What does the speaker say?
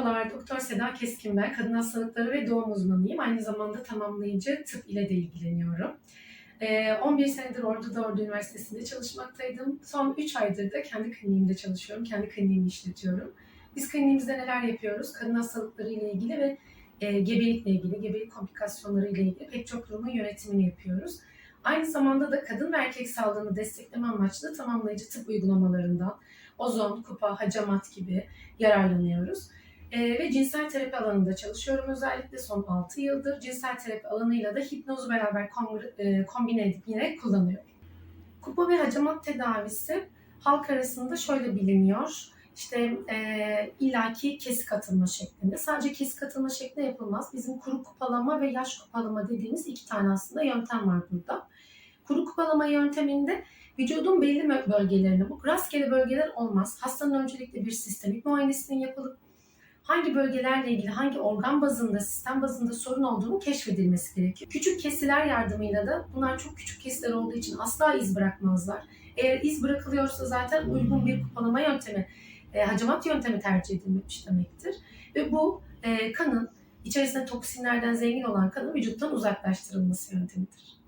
Merhabalar, Doktor Seda Keskin ben. Kadın hastalıkları ve doğum uzmanıyım. Aynı zamanda tamamlayıcı tıp ile de ilgileniyorum. Ee, 11 senedir Ordu Ordu Üniversitesi'nde çalışmaktaydım. Son 3 aydır da kendi kliniğimde çalışıyorum. Kendi kliniğimi işletiyorum. Biz kliniğimizde neler yapıyoruz? Kadın hastalıkları ile ilgili ve e, gebelikle ilgili, gebelik komplikasyonları ile ilgili pek çok durumun yönetimini yapıyoruz. Aynı zamanda da kadın ve erkek sağlığını destekleme amaçlı tamamlayıcı tıp uygulamalarından ozon, kupa, hacamat gibi yararlanıyoruz. Ee, ve cinsel terapi alanında çalışıyorum özellikle son 6 yıldır. Cinsel terapi alanıyla da hipnozu beraber e, kombine edip yine kullanıyorum. Kupa ve hacamat tedavisi halk arasında şöyle biliniyor. İşte e, illaki kesik atılma şeklinde. Sadece kesik atılma şeklinde yapılmaz. Bizim kuru kupalama ve yaş kupalama dediğimiz iki tane aslında yöntem var burada. Kuru kupalama yönteminde vücudun belli bölgelerine, bu rastgele bölgeler olmaz. Hastanın öncelikle bir sistemik muayenesinin yapılıp hangi bölgelerle ilgili, hangi organ bazında, sistem bazında sorun olduğunu keşfedilmesi gerekiyor. Küçük kesiler yardımıyla da bunlar çok küçük kesiler olduğu için asla iz bırakmazlar. Eğer iz bırakılıyorsa zaten uygun bir kupalama yöntemi, e, hacamat yöntemi tercih edilmiş demektir. Ve bu e, kanın içerisinde toksinlerden zengin olan kanın vücuttan uzaklaştırılması yöntemidir.